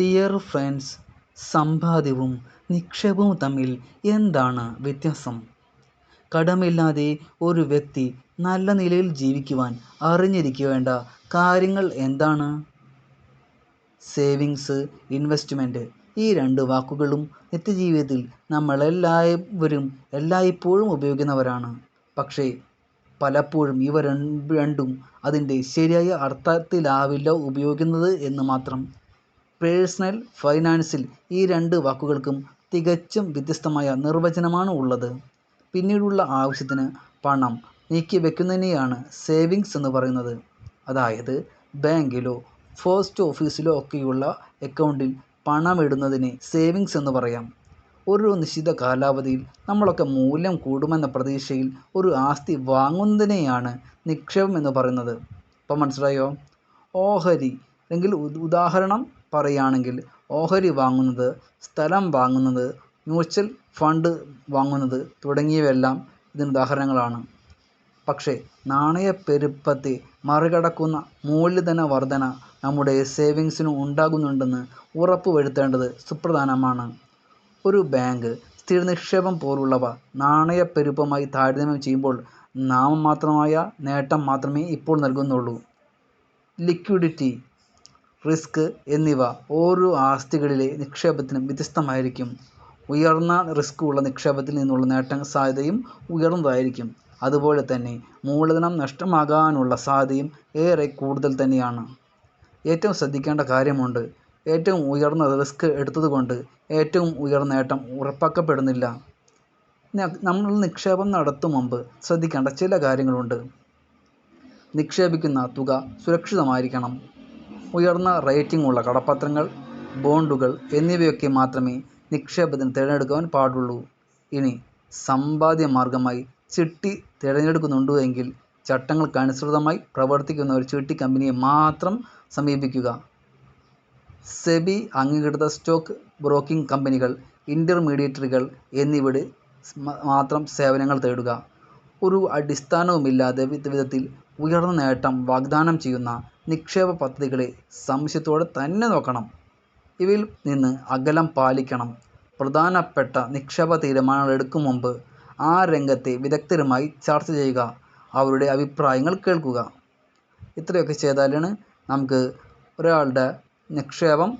Dear friends സമ്പാദ്യവും നിക്ഷേപവും തമ്മിൽ എന്താണ് വ്യത്യാസം? കടമില്ലാതെ ഒരു വ്യക്തി നല്ല നിലയിൽ ജീവിക്കുവാൻ അറിഞ്ഞിരിക്കേണ്ട കാര്യങ്ങൾ എന്താണ്? സേവിങ്സ് ഇൻവെസ്റ്റ്മെന്റ് ഈ രണ്ട് വാക്കുകളും നിത്യജീവിതത്തിൽ നമ്മളെല്ലാവരും എല്ലായ്പ്പോഴും ഉപയോഗിക്കുന്നവരാണ്. പക്ഷേ പലപ്പോഴും ഇവ രണ്ടും അതിന്റെ ശരിയായ അർത്ഥത്തിലാവില്ല ഉപയോഗിക്കുന്നത് എന്ന് മാത്രം. പേഴ്സണൽ ഫൈനാൻസിൽ ഈ രണ്ട് വാക്കുകൾക്കും തികച്ചും വ്യത്യസ്തമായ നിർവചനമാണ് ഉള്ളത്. പിന്നീടുള്ള ആവശ്യത്തിന് പണം നീക്കിവെക്കുന്നതിനെയാണ് സേവിങ്സ് എന്ന് പറയുന്നത്. അതായത് ബാങ്കിലോ പോസ്റ്റ് ഓഫീസിലോ ഒക്കെയുള്ള അക്കൗണ്ടിൽ പണമിടുന്നതിനെ സേവിങ്സ് എന്ന് പറയാം. ഒരു നിശ്ചിത കാലാവധിയിൽ നമ്മളൊക്കെ മൂല്യം കൂടുമെന്ന പ്രതീക്ഷയിൽ ഒരു ആസ്തി വാങ്ങുന്നതിനെയാണ് നിക്ഷേപം എന്ന് പറയുന്നത്. ഇപ്പം മനസ്സിലായോ? ഓഹരി അല്ലെങ്കിൽ ഉദാഹരണം പറയുകയാണെങ്കിൽ ഓഹരി വാങ്ങുന്നത് സ്ഥലം വാങ്ങുന്നത് മ്യൂച്വൽ ഫണ്ട് വാങ്ങുന്നത് തുടങ്ങിയവയെല്ലാം ഇതിന് ഉദാഹരണങ്ങളാണ്. പക്ഷേ നാണയപ്പെരുപ്പത്തെ മറികടക്കുന്ന മൂലധന വർധന നമ്മുടെ സേവിങ്സിന് ഉണ്ടാകുന്നുണ്ടെന്ന് ഉറപ്പുവരുത്തേണ്ടത് സുപ്രധാനമാണ്. ഒരു ബാങ്ക് സ്ഥിര നിക്ഷേപം പോലുള്ളവ നാണയപ്പെരുപ്പമായി താരതമ്യം ചെയ്യുമ്പോൾ നാമമാത്രമായ നേട്ടം മാത്രമേ ഇപ്പോൾ നൽകുന്നുള്ളൂ. ലിക്വിഡിറ്റി റിസ്ക് എന്നിവ ഓരോ ആസ്തികളിലെ നിക്ഷേപത്തിനും വ്യത്യസ്തമായിരിക്കും. ഉയർന്ന റിസ്ക് ഉള്ള നിക്ഷേപത്തിൽ നിന്നുള്ള നേട്ട സാധ്യതയും ഉയർന്നതായിരിക്കും. അതുപോലെ തന്നെ മൂലധനം നഷ്ടമാകാനുള്ള സാധ്യതയും ഏറെ കൂടുതൽ തന്നെയാണ്. ഏറ്റവും ശ്രദ്ധിക്കേണ്ട കാര്യമുണ്ട്. ഏറ്റവും ഉയർന്ന റിസ്ക് എടുത്തതുകൊണ്ട് ഏറ്റവും ഉയർന്ന നേട്ടം ഉറപ്പാക്കപ്പെടുന്നില്ല. നമ്മൾ നിക്ഷേപം നടത്തും മുമ്പ് ശ്രദ്ധിക്കേണ്ട ചില കാര്യങ്ങളുണ്ട്. നിക്ഷേപിക്കുന്ന തുക സുരക്ഷിതമായിരിക്കണം. ഉയർന്ന റേറ്റിംഗ് ഉള്ള കടപ്പത്രങ്ങൾ ബോണ്ടുകൾ എന്നിവയൊക്കെ മാത്രമേ നിക്ഷേപത്തിന് തിരഞ്ഞെടുക്കുവാൻ പാടുള്ളൂ. ഇനി സമ്പാദ്യ മാർഗമായി ചിട്ടി തിരഞ്ഞെടുക്കുന്നുണ്ടോ എങ്കിൽ ചട്ടങ്ങൾക്കനുസൃതമായി പ്രവർത്തിക്കുന്ന ഒരു ചിട്ടി കമ്പനിയെ മാത്രം സമീപിക്കുക. സെബി അംഗീകൃത സ്റ്റോക്ക് ബ്രോക്കിംഗ് കമ്പനികൾ ഇന്റർമീഡിയറ്ററികൾ എന്നിവയുടെ മാത്രം സേവനങ്ങൾ തേടുക. ഒരു അടിസ്ഥാനവുമില്ലാതെ വിധത്തിൽ ഉയർന്ന നേട്ടം വാഗ്ദാനം ചെയ്യുന്ന നിക്ഷേപ പദ്ധതികളെ സംശയത്തോടെ തന്നെ നോക്കണം. ഇവയിൽ നിന്ന് അകലം പാലിക്കണം. പ്രധാനപ്പെട്ട നിക്ഷേപ തീരുമാനങ്ങൾ എടുക്കും മുമ്പ് ആ രംഗത്തെ വിദഗ്ധരുമായി ചർച്ച ചെയ്യുക. അവരുടെ അഭിപ്രായങ്ങൾ കേൾക്കുക. ഇത്രയൊക്കെ ചെയ്താലാണ് നമുക്ക് ഒരാളുടെ നിക്ഷേപം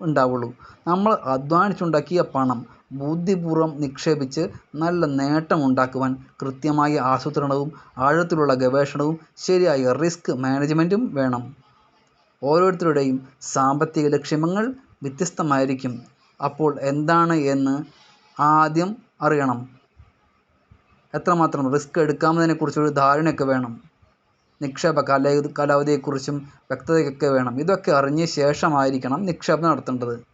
ഉണ്ടാവുള്ളൂ. നമ്മൾ അധ്വാനിച്ചുണ്ടാക്കിയ പണം ബുദ്ധിപൂർവം നിക്ഷേപിച്ച് നല്ല നേട്ടം ഉണ്ടാക്കുവാൻ കൃത്യമായ ആസൂത്രണവും ആഴത്തിലുള്ള ഗവേഷണവും ശരിയായ റിസ്ക് മാനേജ്മെന്റും വേണം. ഓരോരുത്തരുടെയും സാമ്പത്തിക ലക്ഷ്യങ്ങൾ വ്യത്യസ്തമായിരിക്കും. അപ്പോൾ എന്താണ് എന്ന് ആദ്യം അറിയണം. എത്രമാത്രം റിസ്ക് എടുക്കാമെന്നതിനെക്കുറിച്ചൊരു ധാരണയൊക്കെ വേണം. നിക്ഷേപ കാലാവധിയെക്കുറിച്ചും വ്യക്തതയൊക്കെ വേണം. ഇതൊക്കെ അറിഞ്ഞ ശേഷമായിരിക്കണം നിക്ഷേപം നടത്തേണ്ടത്.